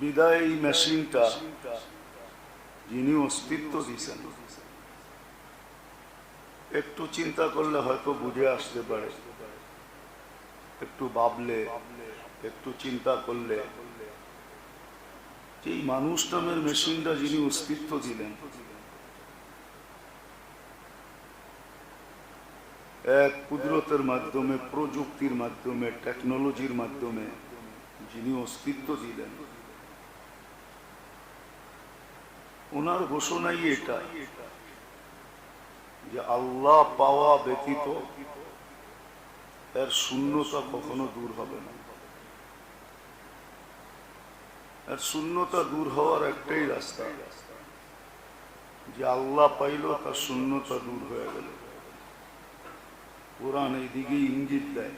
বিদায় এই মেশিনটা যিনি অস্তিত্ব দিয়েছেন। একটু চিন্তা করলে হয়তো বুঝে আসতে পারে। একটু ভাবলে, একটু চিন্তা করলে। এই মানুষ নামের মেশিনটা যিনি অস্তিত্ব দিলেন। এক কুদরতের মাধ্যমে, প্রযুক্তির মাধ্যমে, টেকনোলজির মাধ্যমে যিনি অস্তিত্ব দিলেন। ওনার ঘোষণাই এটা যে আল্লাহ পাওয়া ব্যতীত এর শূন্যতা কখনো দূর হবে না। এর শূন্যতা দূর হওয়ার একটাই রাস্তা, যে আল্লাহ পাইল তার শূন্যতা দূর হয়ে গেল। কোরআন এই দিকে ইঙ্গিত দেয়।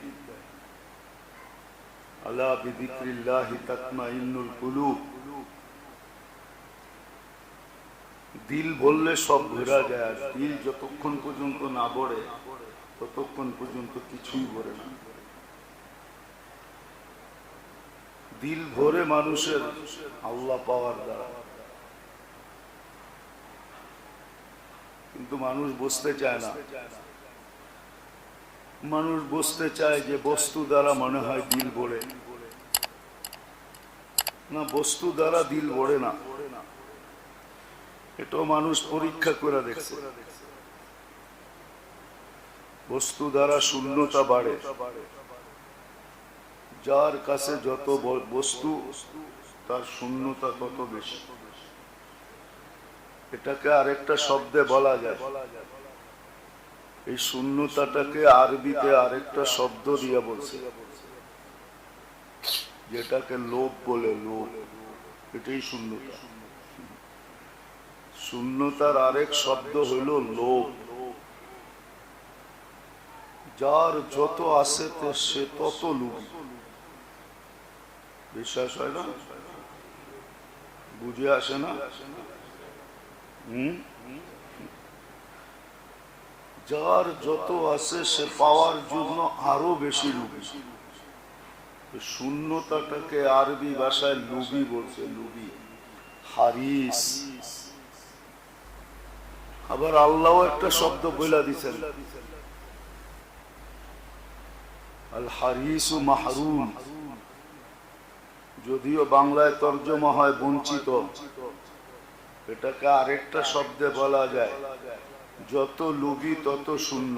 আল্লাহ বিদিক্রিল্লাহ তাকমা ইন্নুল কুলুব। দিল বললে সব ঘোরা যায় দিল যতক্ষণ পর্যন্ত না বড়ে ততক্ষণ পর্যন্ত কিছুই ভরে না। দিল ভরে মানুষের আল্লাহ পাওয়ার দ্বারা। কিন্তু মানুষ বসতে চায় না। মানুষ বসতে চায় যে বস্তু দ্বারা মনে হয় দিল বড়ে না, বস্তু দ্বারা দিল বড়ে না। এটাও মানুষ পরীক্ষা করে দেখছে। বস্তু দ্বারা শূন্যতা বাড়ে। যার কাছে যত বস্তু, তার শূন্যতা তত বেশি। এটাকে আরেকটা শব্দে বলা যায়। এই শূন্যতাটাকে আরবিতে আরেকটা শব্দ দিয়ে বলছে। যেটাকে লোভ বলে, লোভ। এটাই শূন্যতা। শূন্যতার আরেক শব্দ হইল লোভ। যার যত তো সে তত লোভী। বিশ্বাস হয় না? বুঝে আসে না? হম? যার যত আছে সে পাওয়ার জন্য আরও বেশি লুবি শূন্যতাটাকে আরবি ভাষায় লুবি বলছে লুবি হারিস। আবার আল্লাহ একটা শব্দ বইলা দিচ্ছেন যদিও বাংলায় তর্জমা হয় বঞ্চিত, এটাকে আরেকটা শব্দে বলা যায়, যত লুবি তত শূন্য।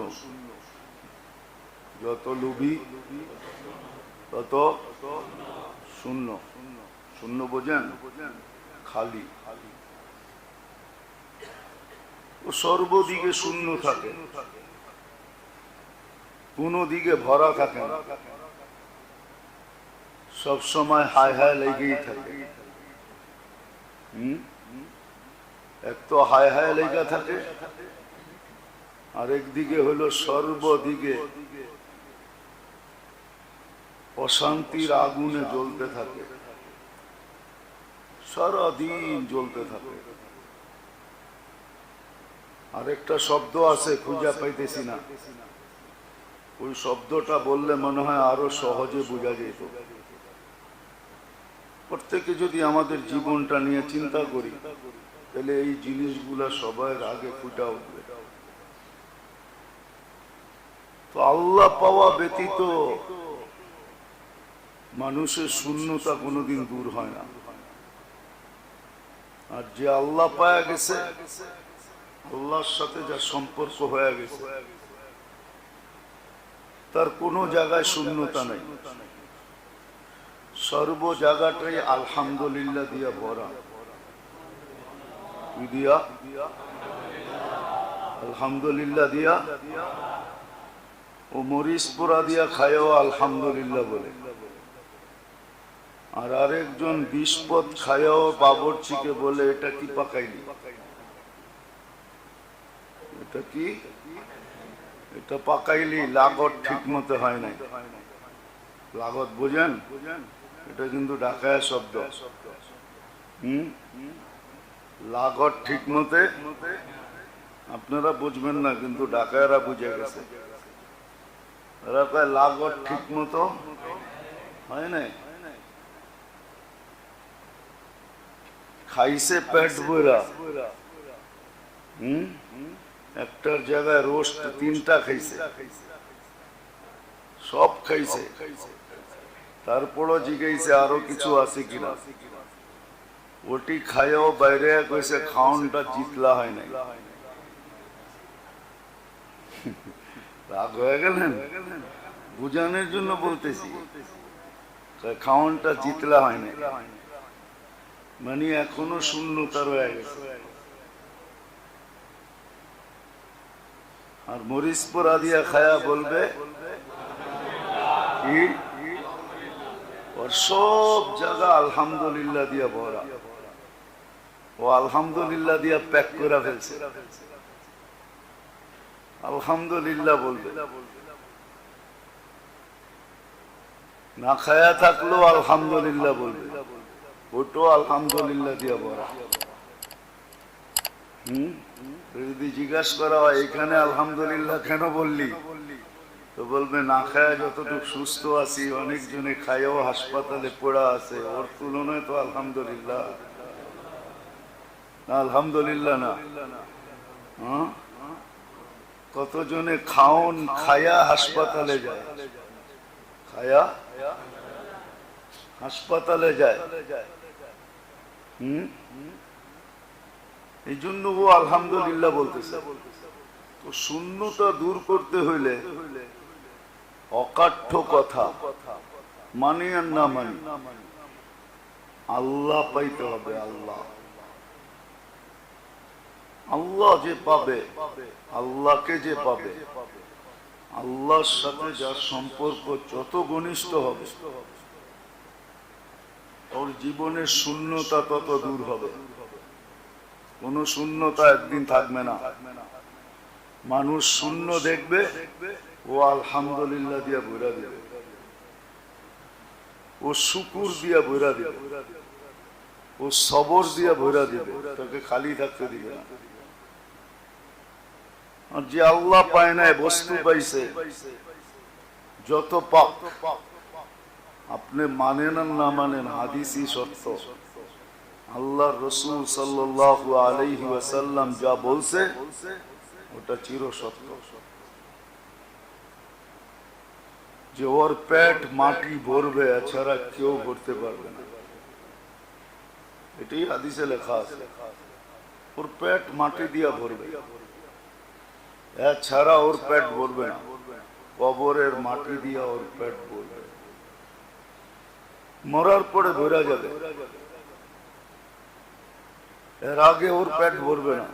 যত লুবি তত শূন্য। শূন্য বোঝেন? খালি। ও সর্বদিকে শূন্য থাকে। কোন দিকে ভরা থাকে সব সময় হায় হায় লেগেই থাকে। এক তো হায় হায় লেগে থাকে, আরেক দিকে হলো সর্বদিকে অশান্তির আগুনে জ্বলতে থাকে। সারাদিন জ্বলতে থাকে। আরেকটা শব্দ আছে, খুঁজা পাইতেছি না। ওই শব্দটা বললে মনে হয় আরও সহজে বোঝা যেত। প্রত্যেকে যদি আমাদের জীবনটা নিয়ে চিন্তা করি, তাহলে এই জিনিসগুলা সবাই আগে ফুটা উঠবে। তো আল্লাহ পাওয়া ব্যতীত মানুষের শূন্যতা কোনোদিন দূর হয় না। আর যে আল্লাহ পায়া গেছে আল্লাহর সাথে যা সম্পর্ক হয়ে গেছে, তার কোনো জায়গায় শূন্যতা নেই। সর্ব জায়গাটাই আলহামদুলিল্লাহ দিয়া ভরা। দিয়া? আলহামদুলিল্লাহ দিয়া। ও মরিচ পোড়া দিয়া খায়ও আলহামদুলিল্লাহ বলে। আর আরেকজন বিষপথ খায়ও বাবরচিকে বলে, এটা কি পাকাইলি? এটা কি? এটা পাকাইলি লাগত ঠিক মতো হয় নাই। লাগত বুঝেন? এটা কিন্তু ঢাকায় শব্দ। হম? লাগত ঠিক মতে, আপনারা বুঝবেন না, কিন্তু ঢাকায়রা বুঝে গেছে। এরা লাগত ঠিক মতো হয় নাই? খাইছে পেট বইরা হুম? একটার জায়গায় রোস্ট তিনটা খাইছে। সব খাইছে। তারপরও জিগাইছে আরও কিছু আছে কিনা। ওটি খাইও বাইরে কইছে খাওনটা জিতলা হয় নাই। রাগ হয়ে গেলেন? বুঝানোর জন্য বলতেছি। খাওনটা জিতলা হয় নাই। মানে এখনও শূন্যতা রয়ে গেছে। আর মরিচ পোড়া দিয়া খায়া বলবে, কি? ওর সব জায়গা আলহামদুলিল্লাহ দিয়া ভরা। ও আলহামদুলিল্লাহ দিয়া প্যাক করে ফেলছে। আলহামদুলিল্লাহ বলবে। না খায়া থাকলেও আলহামদুলিল্লাহ বলবে। ওটো আলহামদুলিল্লাহ দিয়া ভরা। হম? যদি জিজ্ঞাসা করা হয়, এখানে আলহামদুলিল্লাহ কেন বললি? তো বলবে, না খায়া যতটুকু সুস্থ আছি, অনেকজনে খায়ও, হাসপাতালে পড়া আছে, ওর তুলনায় তো আলহামদুলিল্লাহ। না আলহামদুলিল্লাহ না? কতজনে খাওন, খায়া, হাসপাতালে যায়। খায়া? হাসপাতালে যায়। হুম? এই জন্য ও আলহামদুলিল্লাহ বলতেছে, তো শূন্যতা দূর করতে হইলে অকাঠ্য কথা, মানি আর না মানি, আল্লাহ পাইতে হবে আল্লাহ। আল্লাহ যে পাবে, আল্লাহকে যে পাবে, আল্লাহর সাথে যার সম্পর্ক যত ঘনিষ্ঠ হবে, ওর জীবনের শূন্যতা তত দূর হবে। কোন শূন্যতা একদিন থাকবে না। মানুষ শূন্য দেখবে, ও আলহামদুলিল্লাহ দিয়া বইরা দিবে। ও শুকুর দিয়া বইরা দিবে। ও সবর দিয়া ভরা দিবে। তোকে খালি থাকতে দিবে না। আর যে আল্লাহ পায় নাই, বস্তু পাইছে, যত পাপ, আপনি মানেন না মানেন, হাদিসই সত্য। আল্লাহ রসুল সাল্লাহ আলাইহি ওয়াসাল্লাম যা বলছে, ওটা চির সত্য যে ওর পেট মাটি ভরবে, এছাড়া কেউ ভরতে পারবে না। এটাই হাদিসে লেখা আছে। ওর পেট মাটি দিয়া ভরবে। এছাড়া ওর পেট ভরবে না। কবরের মাটি দিয়া ওর পেট ভরবে। মরার পরে ভরা যাবে। এর আগে ওর পেট ভরবে না।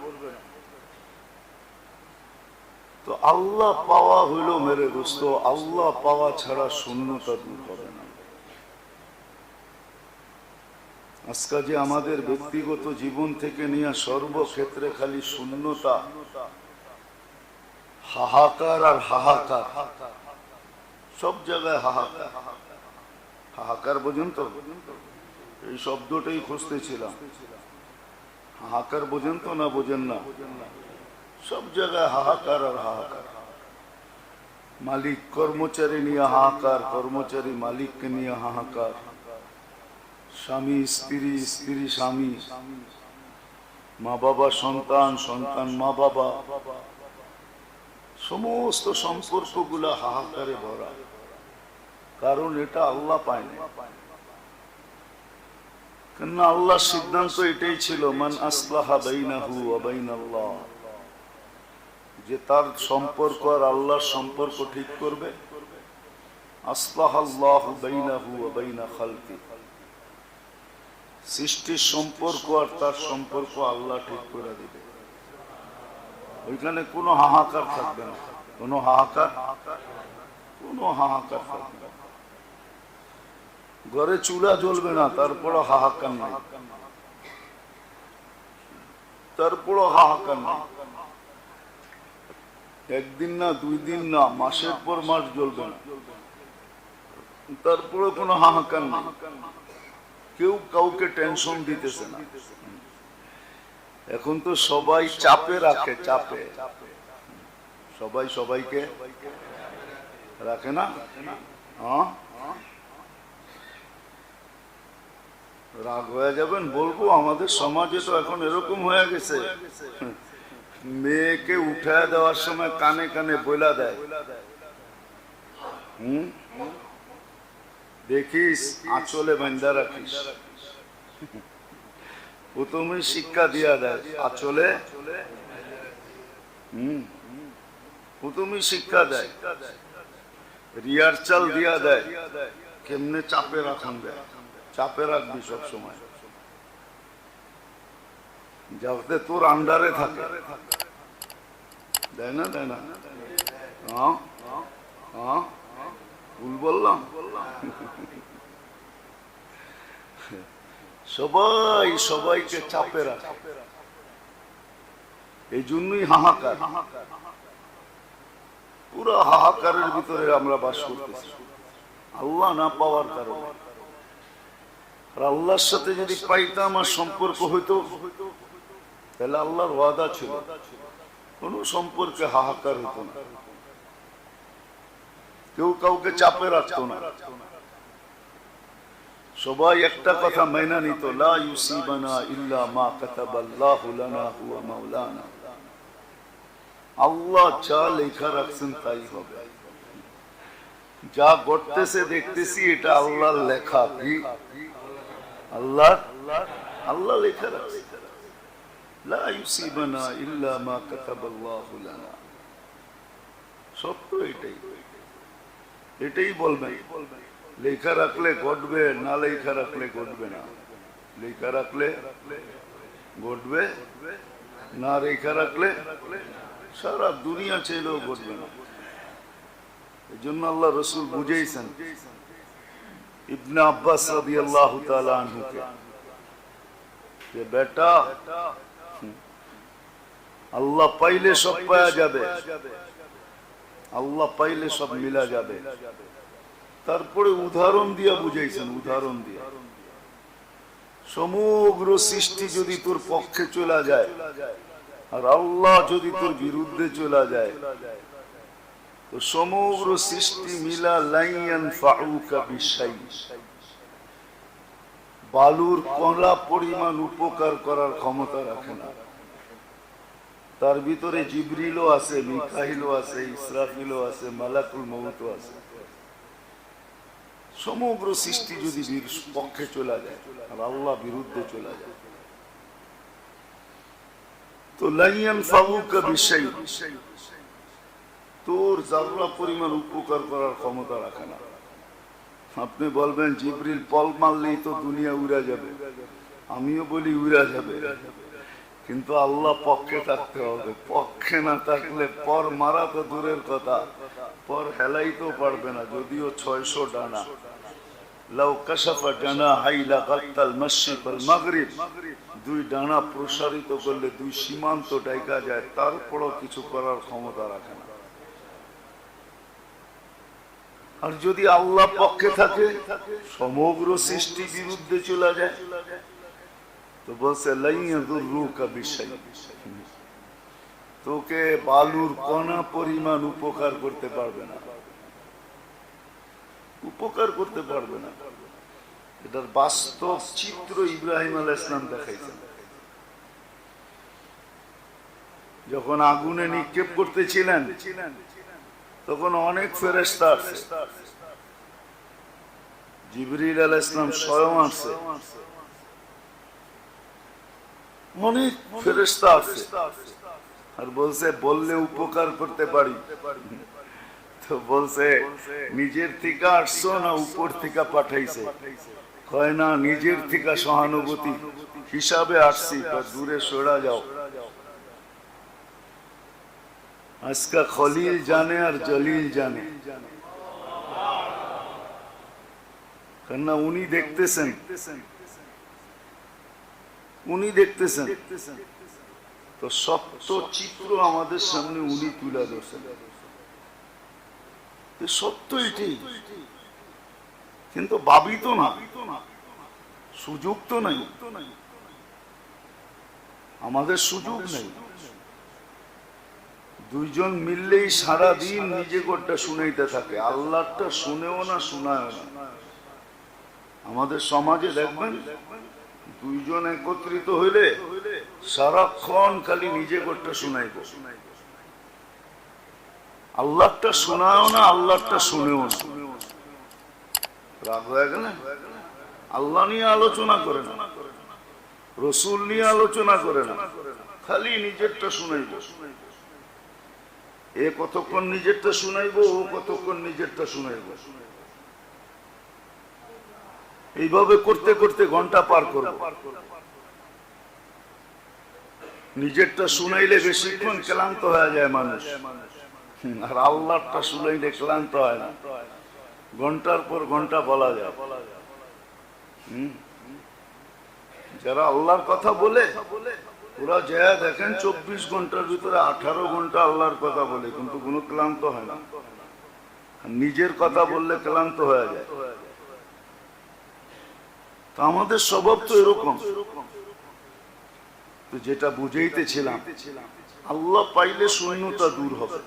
তো আল্লাহ পাওয়া হইল মেরে দোস্ত, আল্লাহ পাওয়া ছাড়া শূন্যতা দূর হবে না। আজকে যে আমাদের ব্যক্তিগত জীবন থেকে নিয়ে সর্বক্ষেত্রে খালি শূন্যতা, হাহাকার আর হাহাকার, সব জায়গায় হাহাকার। হাহাকার পর্যন্ত এই শব্দটাই খুঁজতেছিলাম। হাহাকার বোঝেন তো না বোঝেন না? সব জায়গায় হাহাকার আর হাহাকার। মালিক কর্মচারী নিয়ে হাহাকার, কর্মচারী মালিককে নিয়ে হাহাকার। স্বামী, স্ত্রী স্ত্রী, স্বামী। মা বাবা, সন্তান সন্তান, মা বাবা। সমস্ত সম্পর্কগুলা হাহাকারে ভরা। কারণ এটা আল্লাহ পায় না কেননা আল্লাহর সিদ্ধান্ত এটাই ছিল, মান আসলাহা যে তার সম্পর্ক আর আল্লাহর সম্পর্ক ঠিক করবে। আসলাহ বাইনাহু বাইনা খালকি। সৃষ্টির সম্পর্ক আর তার সম্পর্ক আল্লাহ ঠিক করে দিবে। ওইখানে কোনো হাহাকার থাকবে না। কোনো হাহাকার? কোনো হাহাকার থাকবে ঘরে চুলা জ্বলবে না, তারপরও হাহাকার নাই। তারপরও হাহাকার নাই। একদিন না, দুই দিন না, মাসের পর মাস জ্বলবে না। তারপরে কোনো হাহাকার নেই। কেউ কাউকে টেনশন দিতেছে না। এখন তো সবাই চাপে রাখে, চাপে। সবাই সবাইকে রাখে না? হ্যাঁ? রাগ হয়ে যাবেন, বলব আমাদের সমাজে তো এখন এরকম হয়ে গেছে। মেয়েকে উঠায় দেওয়ার সময় কানে কানে বইলা দেয়। হুম? দেখিস, আঁচলে বান্ধা রাখিস। প্রথমে শিক্ষা দিয়া দেয়, আঁচলে। হুম? প্রথমে শিক্ষা দেয়। রিহার্সাল দিয়া দেয়, কেমনে চাপে রাখান দেয়। চাপে রাখবি সব সময় যাতে তোর আন্ডারে থাকে। দেয় না দেয় না? হ্যাঁ হ্যাঁ ভুল বললাম? সবাই সবাইকে চাপে রাখে। এই জন্যই হাহাকার। পুরো হাহাকারের ভিতরে আমরা বাস করতেছি। আল্লাহ না পাওয়ার কারণে। আল্লাহর সাথে যদি পাইতাম আর সম্পর্ক হইতো, তাহলে আল্লাহর ওয়াদা ছিল। কোন সম্পর্কে হাহাকার হতো না। কেউ কাউকে চাপে রাখতো না। সবাই একটা কথা মাইনা নিত আল্লাহ যা লেখা রাখছেন তাই হবে। যা ঘটতেছে দেখতেছি এটা আল্লাহর লেখা, কি? আল্লাহ আল্লাহ লেখা রাখছে লা ইউসিবানা ইল্লা মা কাতাবাল্লাহু লানা। সত্য এটাই। এটাই বলবেন লেখা রাখলে ঘটবে, না লেখা রাখলে ঘটবে না। লেখা রাখলে ঘটবে, না রেখা রাখলে সারা দুনিয়া চাইলেও ঘটবে না। এই জন্য আল্লাহ রসুল বুঝেইছেন। ইবনে আব্বাস রাদিয়াল্লাহু তাআলা আনহুকে। যে বেটা, আল্লাহ পাইলে সব পাওয়া যাবে। আল্লাহ পাইলে সব মিলা যাবে। তারপরে উদাহরণ দিয়া বুঝাইছেন, উদাহরণ দিয়া। সমগ্র সৃষ্টি যদি তোর পক্ষে চলে যায়, আর আল্লাহ যদি তোর বিরুদ্ধে চলে যায় সমগ্র সৃষ্টি মিলা লাইয়ান ফাউকা বিশাই। বালুর কলা পরিমাণ উপকার করার ক্ষমতা রাখে না। তার ভিতরে জিবরিলও আছে মিকাহিলও আছে, ইসরাফিলও আছে, মালাকুল মৌতও আছে। সমগ্র সৃষ্টি যদি পক্ষে চলে যায়, আর আল্লাহ বিরুদ্ধে চলে যায়। তো লাইয়ান ফাবুকা বিষয় তোর জাররা পরিমাণ উপকার করার ক্ষমতা রাখে না। আপনি বলবেন, জিবরিল, পল মারলেই তো দুনিয়া উড়া যাবে। আমিও বলি, উড়া যাবে। কিন্তু আল্লাহ পক্ষে থাকতে হবে। পক্ষে না থাকলে পর মারা তো দূরের কথা। পর হেলাইতেও পারবে না, যদিও ছয়শো ডানা। দুই ডানা প্রসারিত করলে দুই সীমান্ত ডাইকা যায়, তারপরও কিছু করার ক্ষমতা রাখে না। আর যদি আল্লাহ পক্ষে থাকে, সমগ্র সৃষ্টি বিরুদ্ধে চলে যায়। তো বলছে তোকে বালুর কণা পরিমাণ উপকার করতে পারবে না। উপকার করতে পারবে না। এটার বাস্তব চিত্র ইব্রাহিম আল ইসলাম দেখাইছেন। যখন আগুনে নিক্ষেপ করতেছিলেন তখন অনেক ফেরেস্তা আছে। জিবরিল আল ইসলাম স্বয়ং আসছে অনেক ফেরেস্তা আছে। আর বলছে, বললে উপকার করতে পারি। তো বলছে, নিজের থেকে আসছো না উপর থেকে পাঠাইছে? কয়, না, নিজের থেকে সহানুভূতি। হিসাবে আসছি দূরে সরা যাও। আজকা খলিল জানে আর জলিল জানে। উনি দেখতেছেন। উনি দেখতেছেন। তো সত্য চিত্র আমাদের সামনে উনি তুলে ধরছেন। সত্য এটাই কিন্তু ভাবি তো না। সুযোগ তো নাই। আমাদের সুযোগ নেই। দুইজন মিললেই সারা দিন নিজে কোটটা শুনাইতে থাকে। আল্লাহটা শুনেও না শোনায় না। আমাদের সমাজে দেখবেন, দুইজন একত্রিত হইলে সারাক্ষণ খালি নিজে করতে শুনাইব। আল্লাহটা শোনাও না আল্লাহটা শুনেও না। রাগ হয়ে গেলে আল্লাহ নিয়ে আলোচনা করে না, রসুল নিয়ে আলোচনা করে না, খালি নিজেরটা শুনাইব। এ কতক্ষণ নিজেরটা শুনাইব, ও কতক্ষণ নিজেরটা শুনাইব। এইভাবে করতে করতে ঘণ্টা পার করব। নিজেরটা শুনাইলে বেশিক্ষণ ক্লান্ত হয়ে যায় মানুষ। আর আল্লাহটা শুনাইলে ক্লান্ত হয় না। ঘণ্টার পর ঘণ্টা বলা যায়। যারা আল্লাহর কথা বলে ওরা যা দেখেন চব্বিশ ঘণ্টার ভিতরে আঠারো ঘণ্টা আল্লাহর কথা বলে, কিন্তু কোনো ক্লান্ত হয় না। নিজের কথা বললে ক্লান্ত হয়ে যায়। তো আমাদের স্বভাব তো এরকম। তো যেটা বুঝাইতেছিলাম, আল্লাহ পাইলে শূন্যতা দূর হবে।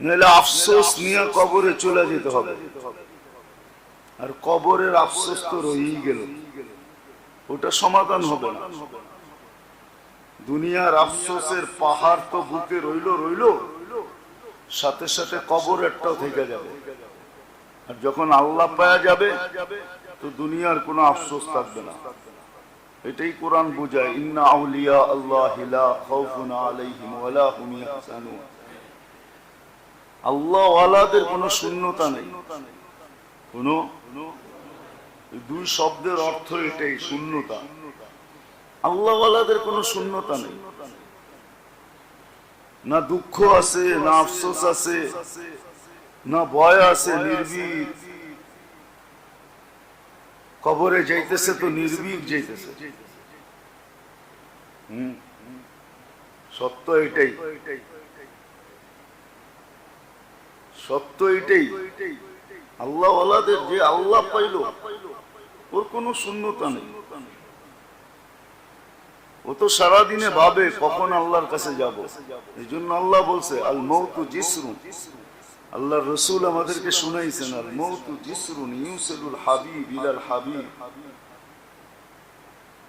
নাহলে আফসোস নিয়ে কবরে চলে যেতে হবে। আর কবরের আফসোস তো রয়েই গেল। ওটা সমাধান হবে না। দুনিয়ার আফসোসের পাহাড় তো বুকে রইল রইল। সাথে সাথে কবর একটাও থেকে যাবে। আর যখন আল্লাহ পাওয়া যাবে, তো দুনিয়ার কোনো আফসোস থাকবে না। এটাই কোরআন বোঝায়, ইন্না আউলিয়া আল্লাহ লা খাউফুন আলাইহিম ওয়ালা হুম ইয়াহজানুন। আল্লাহ ওয়ালাদের কোনো শূন্যতা নেই। কোনো দুই শব্দের অর্থ এটাই, শূন্যতা। আল্লাহ ওয়ালাদের কোনো শূন্যতা নেই। না দুঃখ আছে, না আফসোস আছে, না ভয় আছে, নির্ভীক। কবরে যাইতেছে তো নির্ভীক যাইতেছে। সত্য এটাই। সত্য এটাই। আল্লাহওয়ালাদের যে আল্লাহ পাইল ওর কোনো শূন্যতা নেই। ও তো সারাদিনে ভাবে কখন আল্লাহর কাছে যাব। এই জন্য আল্লাহ বলছে আল মৌতু জিসরু আল্লাহ রসুল আমাদেরকে শুনাইছেন আল মৌতু জিসরুন ইউসেলুল হাবিব ইলাল হাবিব।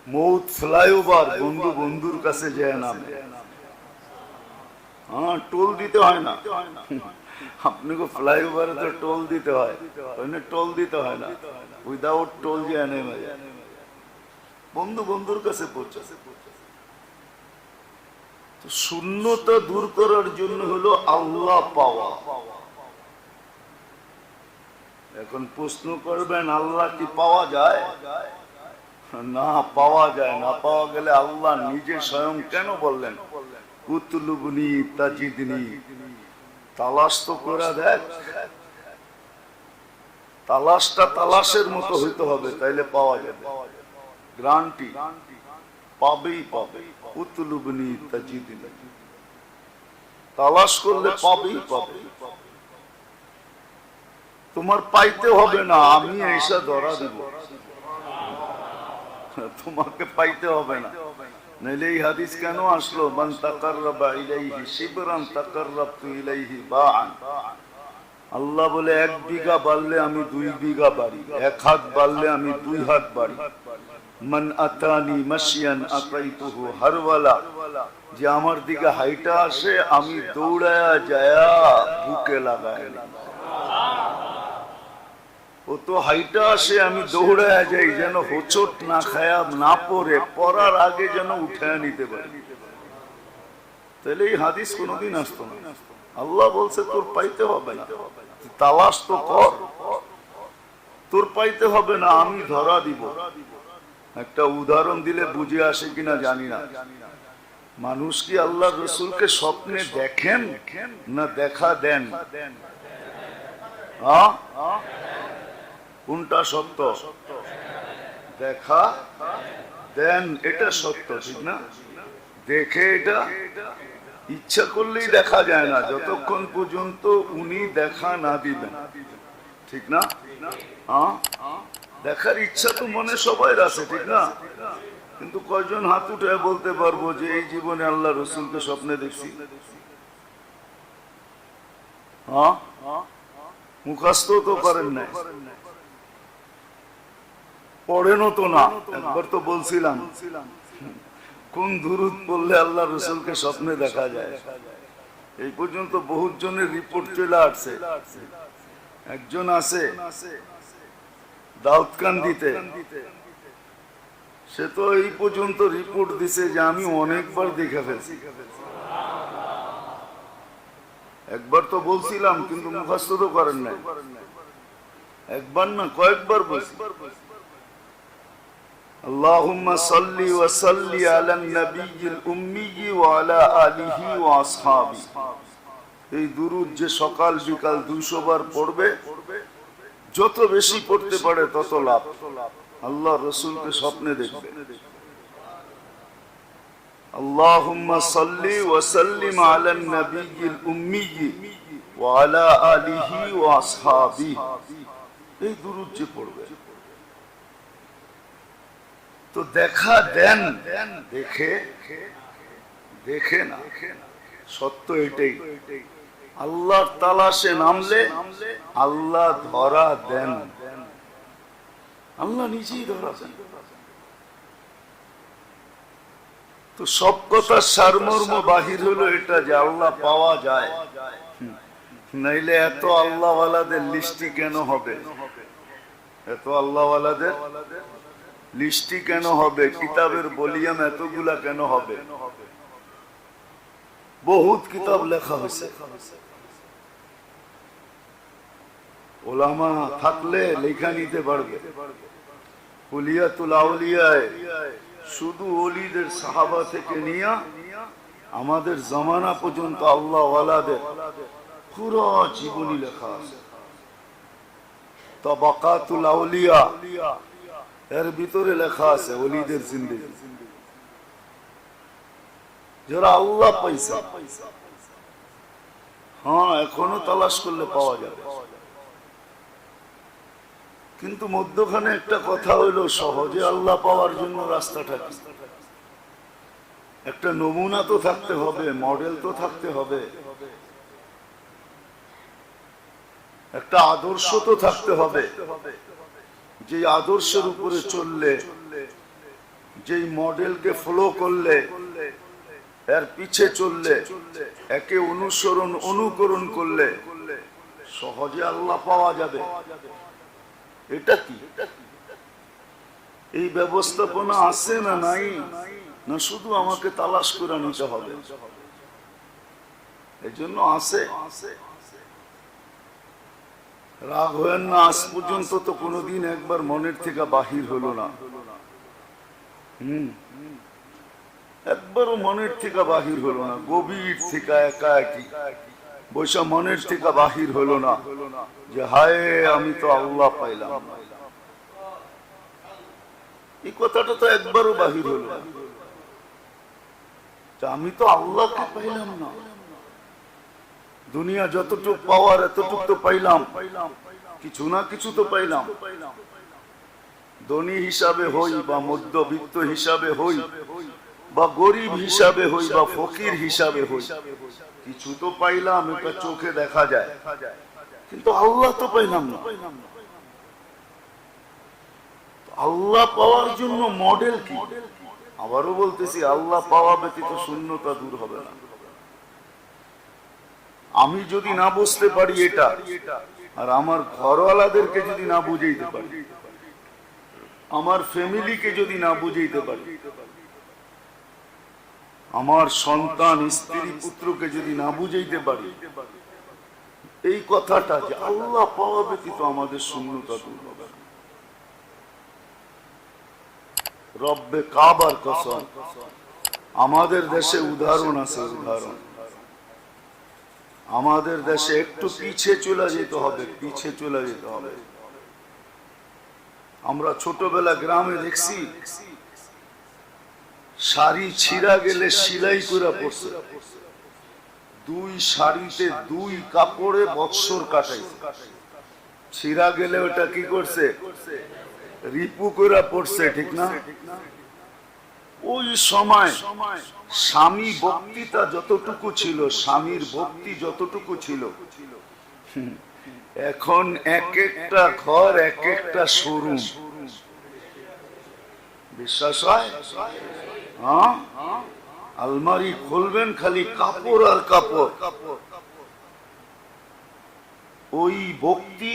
মৌত ফ্লাইওভার বন্ধু বন্ধুর কাছে যায় নামে হ্যাঁ টোল দিতে হয় না। আপনাকে ফ্লাইওভারে তো টোল দিতে হয়। টোল দিতে হয় না। উইদাউট টোল যে নেমে বন্ধু বন্ধুর কাছে পৌঁছে শূন্যতা দূর করার জন্য হলো আল্লাহ পাওয়া। এখন প্রশ্ন করবেন, আল্লাহ কি পাওয়া যায়? না, পাওয়া যায় না। পাওয়া গেলে আল্লাহ নিজে স্বয়ং কেন বললেন? কুতলুবনি তাজিদনি। তালাশ তো করে দেখ তালাশটা তালাশের মতো হইতে হবে, তাইলে পাওয়া যাবে। গ্রান্টি পাবেই পাবে। উতলুবনি তাজিদনি। তালাশ করলে পাবেই পাবে। তোমার পাইতে হবে না, আমি এসে ধরা দিব। তোমাকে পাইতে হবে না। নাইলে এই হাদিস কেন আসলো? আল্লাহ বলে, এক বিঘা বাড়লে আমি দুই বিঘা বাড়ি, এক হাত বাড়লে আমি দুই হাত বাড়ি। মান আতানি মাসিয়ান আতাইতুহু হারওয়ালা, যে আমার দিকে হাইটা আসে, আমি দৌড়ায়া যায়া বুকে লাগায় তো হাইটা আসে, আমি দৌড়ায় যাই, যেন হোচট না খায়া, না পরে আগে যেন উঠায় নিতে পারি। তাহলে এই হাদিস কোনোদিন আসতো না। আল্লাহ বলছে, তোর পাইতে হবে না। তালাশ তো কর। তোর পাইতে হবে না, আমি ধরা দিব। একটা উদাহরণ দিলে বুঝে আসে কিনা জানি না। মানুষ কি আল্লাহ রসুলকে স্বপ্নে দেখেন না দেখা দেন? হ্যাঁ কোনটা সত্য? দেখা, দেন এটা সত্য, ঠিক না? দেখে এটা ইচ্ছা করলেই দেখা যায় না, যতক্ষণ পর্যন্ত উনি দেখা না দিবেন, ঠিক না? দেখার ইচ্ছা তো মনে সবাই আছে, ঠিক না? কিন্তু কয়জন হাত উঠে বলতে পারব যে এই জীবনে আল্লাহ রসুলকে স্বপ্নে দেখছি? মুখাস্ত তো করেন নাই। পড়েনও তো না, একবার তো বলছিলাম। কোন দুরুদ পড়লে আল্লাহ রসুলকে স্বপ্নে দেখা যায়? এই পর্যন্ত জনের রিপোর্ট চলে আসছে। একজন আছে, দাউদকান্দিতে। সে তো এই পর্যন্ত রিপোর্ট দিছে যে আমি অনেকবার দেখে ফেলছি। একবার তো বলছিলাম, কিন্তু মুখস্থ করেন নাই। একবার না, কয়েকবার বলছি। اللهم صل وسلم على النبي الأمي وعلى آله وأصحابه এই দুরুদ যে সকাল বিকাল দুইশো বার পড়বে যত বেশি পড়তে পারে তত লাভ আল্লাহ রসুলকে স্বপ্নে দেখবে اللهم صل وسلم على النبي الأمي وعلى آله وأصحابه এই দুরুদ যে পড়বে তো দেখা দেন, দেখে দেখে না। সত্য এটাই আল্লাহর তালাশে নামলে, আল্লাহ ধরা দেন। আল্লাহ নিজেই ধরা দেন। তো সব কথার সারমর্ম বাহির হলো এটা যে আল্লাহ পাওয়া যায়। নাইলে এত আল্লাহওয়ালাদের লিস্টি কেন হবে? এত আল্লাহওয়ালাদের লিস্টি কেন হবে? কিতাবের বলিয়াম এতগুলা কেন হবে? বহুত কিতাব লেখা হয়েছে। ওলামা থাকলে লেখা নিতে পারবে। শুধু অলিদের সাহাবা থেকে নিয়া আমাদের জামানা পর্যন্ত আল্লাহ পুরো জীবনী লেখা আছে। তবাকাতুল আউলিয়া এর ভিতরে লেখা আছে অলিদের জিন্দেগি। যারা আল্লাহ পয়সা হ্যাঁ এখনও তালাশ করলে পাওয়া যাবে। কিন্তু মধ্যখানে একটা কথা হইল, সহজে আল্লাহ পাওয়ার জন্য রাস্তাটা একটা নমুনা তো থাকতে হবে, মডেল তো থাকতে হবে। একটা আদর্শ তো থাকতে হবে। যে আদর্শের উপরে চললে, যেই মডেলকে ফলো করলে, এর পিছে চললে, একে অনুসরণ, অনুকরণ করলে সহজে আল্লাহ পাওয়া যাবে। এটা কি? এই ব্যবস্থাপনা আছে না নাই? না শুধু আমাকে তালাশ করে নিতে হবে। এই জন্য আছে। রাগ হয়েন না আজ পর্যন্ত তো কোনোদিন একবার মনের থেকে বাহির হলো না। হম। একবারও মনের থেকে বাহির হলো না, গভীর থেকে একা একই বৈশা মনের থেকে বাহির হলো না, যে হায়, আমি তো আল্লাহ পাইলাম। এই কথাটা তো একবারও বাহির হলো না। আমি তো আল্লাহকে পাইলাম না। দুনিয়া যতটুক পাওয়ার এতটুক তো পাইলাম। কিছু না কিছু তো পাইলাম। ধনী হিসাবে হই বা মধ্যবিত্ত হিসাবে হই বা গরিব হিসাবে হই বা ফকির হিসাবে হই, কিছু তো পাইলাম, এটা চোখে দেখা যায়। কিন্তু আল্লাহ তো পাইলাম না। আল্লাহ পাওয়ার জন্য মডেল কি? আবারও বলতেছি, আল্লাহ পাওয়া ব্যতীত শূন্যতা দূর হবে না। আমি যদি না বুঝতে পারি এটা, আর আমার ঘরওয়ালাদেরকে যদি না বুঝাইতে পারি, আমার ফ্যামিলিকে যদি না বুঝাইতে পারি, আমার সন্তান, স্ত্রী, পুত্রকে যদি না বুঝাইতে পারি, এই কথাটা যে আল্লাহ পাওয়া ব্যতীত আমাদের শূন্যতা দূর হবে। রব্বে কাবার কসম, আমাদের দেশে উদাহরণ আছে, উদাহরণ আমাদের দেশে একটু পিছে চলে যেতে হবে, পিছে চলে যেতে হবে। আমরা ছোটবেলা গ্রামে দেখছি, শাড়ি ছিঁড়া গেলে সিলাই করে পড়ছে। দুই শাড়িতে দুই কাপড়ে বৎসর কাটাই। ছিঁড়া গেলে ওটা কি করছে? রিপু করে পড়ছে, ঠিক না? ওই সময় স্বামী বক্তৃতা যতটুকু ছিল, স্বামীর ভক্তি যতটুকু ছিল, এখন এক একটা ঘর, এক একটা শোরুম। বিশ্বাস হয়? হ্যাঁ? আলমারি খুলবেন খালি কাপড় আর কাপড়। ওই ভক্তি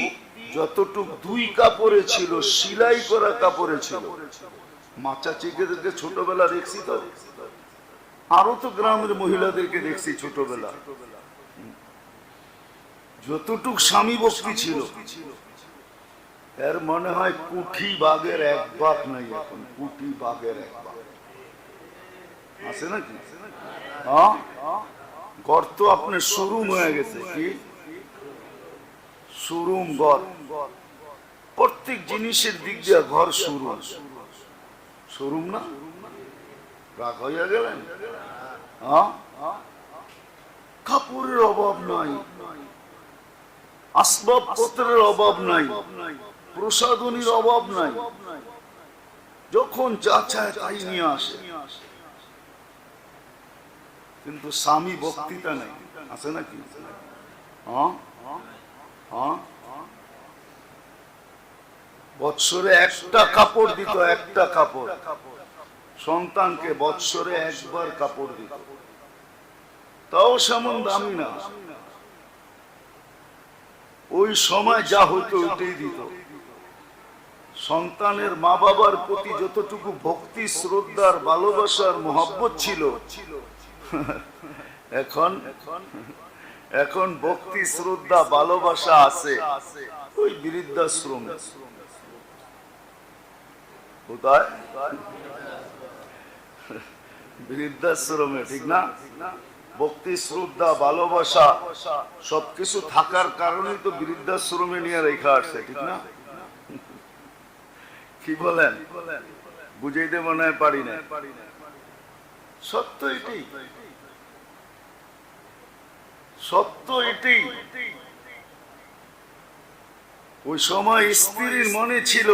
যতটুক দুই কাপড়ে ছিল, সিলাই করা কাপড়ে ছিল। মাচা চিকেদেরকে ছোটবেলা দেখছি তো। আরও তো গ্রামের মহিলাদেরকে দেখছি ছোটবেলা। যতটুক স্বামী ভক্তি ছিল, এর মনে হয় কুঠি বাঘের এক বাঘ নাই এখন, কুঠি বাঘের এক বাঘ। আছে নাকি? হ্যাঁ? গর্ত আপনার শোরুম হয়ে গেছে কি? শোরুম ঘর প্রত্যেক জিনিসের দিক দিয়ে ঘর শোরুম শোরুম না? রাগ হইয়া গেলেন? কাপড়ের অভাব নাই। আসবাবপত্রের অভাব নাই। প্রসাধনীর অভাব নাই। যখন যা চায় তাই নিয়ে আসে। কিন্তু স্বামী বক্তৃতা নেই। আছে নাকি? হ্যাঁ হ্যাঁ বৎসরে একটা কাপড় দিত, একটা কাপড়। সন্তানকে বৎসরে একবার কাপড় দিত। তাও সেমন দামি না। ওই সময় যা হতো ওইটাই দিত। সন্তানের মা বাবার প্রতি যতটুকু ভক্তি শ্রদ্ধার ভালোবাসার মহব্বত ছিল, এখন এখন ভক্তি, শ্রদ্ধা, ভালোবাসা আছে। ওই বৃদ্ধাশ্রম। বৃদ্ধাশ্রমে, ঠিক না? ভক্তি, শ্রদ্ধা, ভালোবাসা, সবকিছু থাকার কারণেই তো বৃদ্ধাশ্রমে নিয়ে রেখা আসছে ঠিক না? কি বলেন? বুঝাইতে মনে হয় পারি না। সত্য এটাই। সত্য এটাই। ওই সময় স্ত্রীর মনে ছিল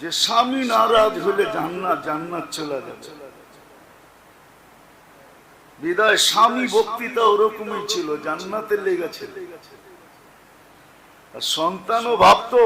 যে স্বামী নারাজ হলে জান্নাত জান্নাত চলে যাবে। বিদায় স্বামী বক্তৃতা ওরকমই ছিল, জান্নাতের লেগেছে আর সন্তানও ভাবতো